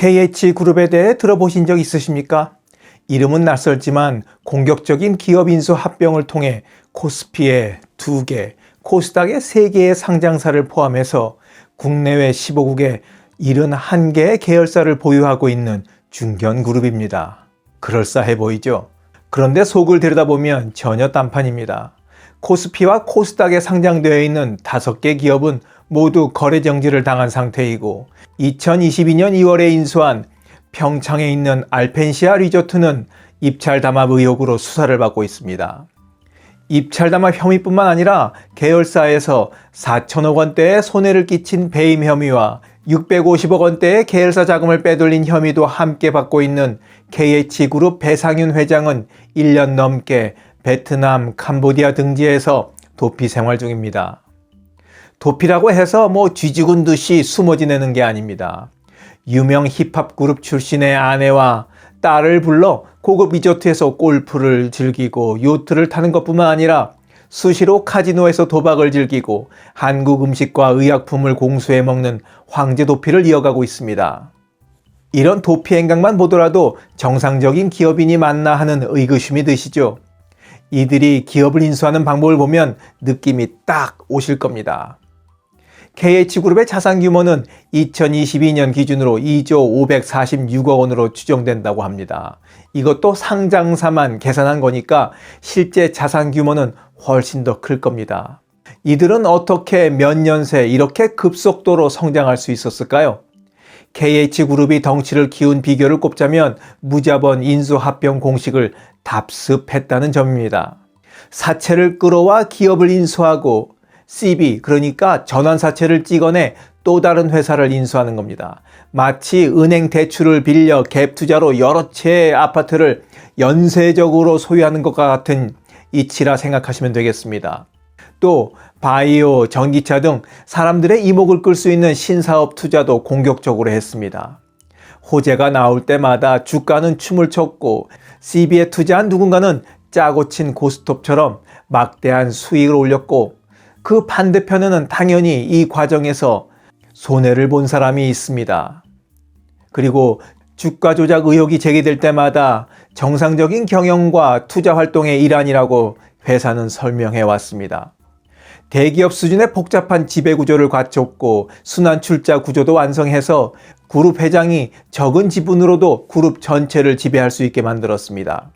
KH그룹에 대해 들어보신 적 있으십니까? 이름은 낯설지만 공격적인 기업 인수 합병을 통해 코스피에 2개, 코스닥에 3개의 상장사를 포함해서 국내외 15국에 71개의 계열사를 보유하고 있는 중견그룹입니다. 그럴싸해 보이죠? 그런데 속을 들여다보면 전혀 딴판입니다. 코스피와 코스닥에 상장되어 있는 5개 기업은 모두 거래 정지를 당한 상태이고 2022년 2월에 인수한 평창에 있는 알펜시아 리조트는 입찰 담합 의혹으로 수사를 받고 있습니다. 입찰 담합 혐의뿐만 아니라 계열사에서 4천억 원대의 손해를 끼친 배임 혐의와 650억 원대의 계열사 자금을 빼돌린 혐의도 함께 받고 있는 KH그룹 배상윤 회장은 1년 넘게 베트남, 캄보디아 등지에서 도피 생활 중입니다. 도피라고 해서 뭐 쥐죽은 듯이 숨어 지내는 게 아닙니다. 유명 힙합 그룹 출신의 아내와 딸을 불러 고급 리조트에서 골프를 즐기고 요트를 타는 것뿐만 아니라 수시로 카지노에서 도박을 즐기고 한국 음식과 의약품을 공수해 먹는 황제 도피를 이어가고 있습니다. 이런 도피 행각만 보더라도 정상적인 기업인이 맞나 하는 의구심이 드시죠. 이들이 기업을 인수하는 방법을 보면 느낌이 딱 오실 겁니다. KH그룹의 자산 규모는 2022년 기준으로 2조 546억 원으로 추정된다고 합니다. 이것도 상장사만 계산한 거니까 실제 자산 규모는 훨씬 더 클 겁니다. 이들은 어떻게 몇 년 새 이렇게 급속도로 성장할 수 있었을까요? KH그룹이 덩치를 키운 비결을 꼽자면 무자본 인수합병 공식을 답습했다는 점입니다. 사채를 끌어와 기업을 인수하고 CB 그러니까 전환사채를 찍어내 또 다른 회사를 인수하는 겁니다. 마치 은행 대출을 빌려 갭 투자로 여러 채의 아파트를 연쇄적으로 소유하는 것과 같은 이치라 생각하시면 되겠습니다. 또 바이오, 전기차 등 사람들의 이목을 끌 수 있는 신사업 투자도 공격적으로 했습니다. 호재가 나올 때마다 주가는 춤을 췄고 CB에 투자한 누군가는 짜고 친 고스톱처럼 막대한 수익을 올렸고 그 반대편에는 당연히 이 과정에서 손해를 본 사람이 있습니다. 그리고 주가 조작 의혹이 제기될 때마다 정상적인 경영과 투자 활동의 일환이라고 회사는 설명해 왔습니다. 대기업 수준의 복잡한 지배 구조를 갖췄고 순환 출자 구조도 완성해서 그룹 회장이 적은 지분으로도 그룹 전체를 지배할 수 있게 만들었습니다.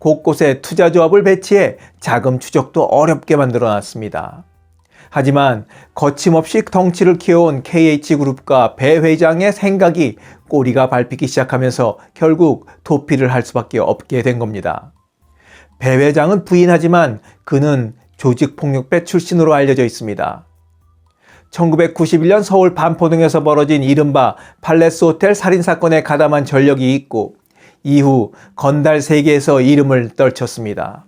곳곳에 투자 조합을 배치해 자금 추적도 어렵게 만들어 놨습니다. 하지만 거침없이 덩치를 키워온 KH그룹과 배 회장의 생각이 꼬리가 밟히기 시작하면서 결국 도피를 할 수밖에 없게 된 겁니다. 배 회장은 부인하지만 그는 조직폭력배 출신으로 알려져 있습니다. 1991년 서울 반포동에서 벌어진 이른바 팔레스 호텔 살인 사건에 가담한 전력이 있고 이후 건달 세계에서 이름을 떨쳤습니다.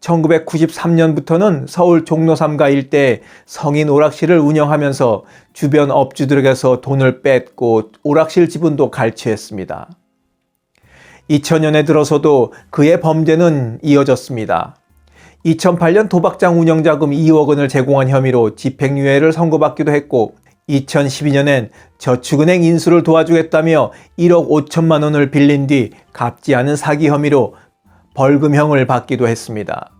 1993년부터는 서울 종로 3가 일대 성인 오락실을 운영하면서 주변 업주들에게서 돈을 뺏고 오락실 지분도 갈취했습니다. 2000년에 들어서도 그의 범죄는 이어졌습니다. 2008년 도박장 운영자금 2억 원을 제공한 혐의로 집행유예를 선고받기도 했고 2012년엔 저축은행 인수를 도와주겠다며 1억 5천만 원을 빌린 뒤 갚지 않은 사기 혐의로 벌금형을 받기도 했습니다.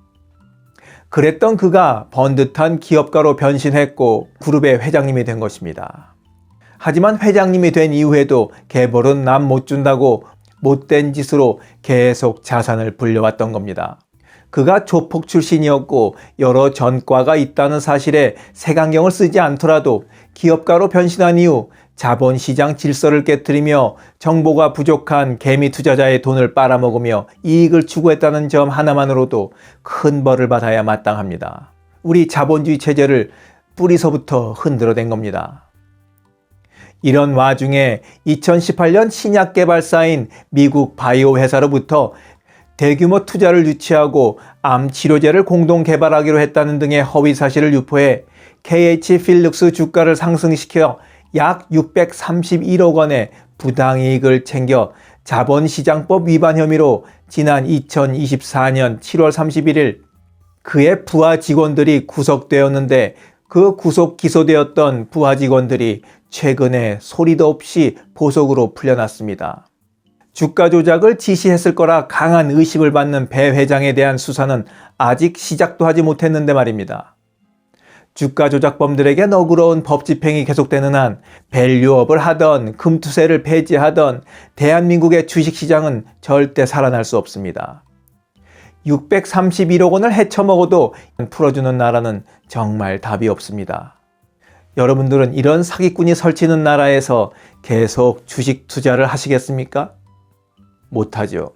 그랬던 그가 번듯한 기업가로 변신했고 그룹의 회장님이 된 것입니다. 하지만 회장님이 된 이후에도 개벌은 남 못 준다고 못된 짓으로 계속 자산을 불려왔던 겁니다. 그가 조폭 출신이었고 여러 전과가 있다는 사실에 색안경을 쓰지 않더라도 기업가로 변신한 이후 자본시장 질서를 깨뜨리며 정보가 부족한 개미 투자자의 돈을 빨아먹으며 이익을 추구했다는 점 하나만으로도 큰 벌을 받아야 마땅합니다. 우리 자본주의 체제를 뿌리서부터 흔들어댄 겁니다. 이런 와중에 2018년 신약 개발사인 미국 바이오 회사로부터 대규모 투자를 유치하고 암 치료제를 공동 개발하기로 했다는 등의 허위 사실을 유포해 KH 필룩스 주가를 상승시켜 약 631억 원의 부당이익을 챙겨 자본시장법 위반 혐의로 지난 2024년 7월 31일 그의 부하 직원들이 구속되었는데 그 구속 기소되었던 부하 직원들이 최근에 소리도 없이 보석으로 풀려났습니다. 주가 조작을 지시했을 거라 강한 의심을 받는 배 회장에 대한 수사는 아직 시작도 하지 못했는데 말입니다. 주가 조작범들에게 너그러운 법 집행이 계속되는 한 밸류업을 하던 금투세를 폐지하던 대한민국의 주식시장은 절대 살아날 수 없습니다. 631억 원을 헤쳐먹어도 풀어주는 나라는 정말 답이 없습니다. 여러분들은 이런 사기꾼이 설치는 나라에서 계속 주식 투자를 하시겠습니까? 못하죠.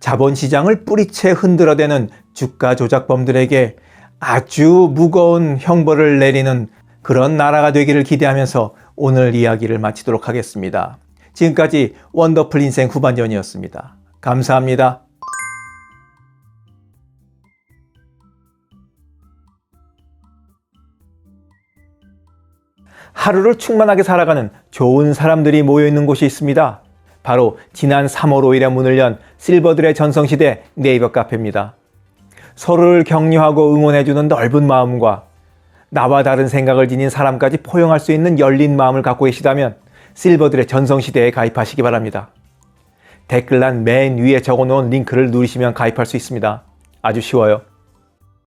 자본시장을 뿌리채 흔들어대는 주가 조작범들에게 아주 무거운 형벌을 내리는 그런 나라가 되기를 기대하면서 오늘 이야기를 마치도록 하겠습니다. 지금까지 원더풀 인생 후반전이었습니다. 감사합니다. 하루를 충만하게 살아가는 좋은 사람들이 모여 있는 곳이 있습니다. 바로 지난 3월 5일에 문을 연 실버들의 전성시대 네이버 카페입니다. 서로를 격려하고 응원해주는 넓은 마음과 나와 다른 생각을 지닌 사람까지 포용할 수 있는 열린 마음을 갖고 계시다면 실버들의 전성시대에 가입하시기 바랍니다. 댓글란 맨 위에 적어놓은 링크를 누르시면 가입할 수 있습니다. 아주 쉬워요.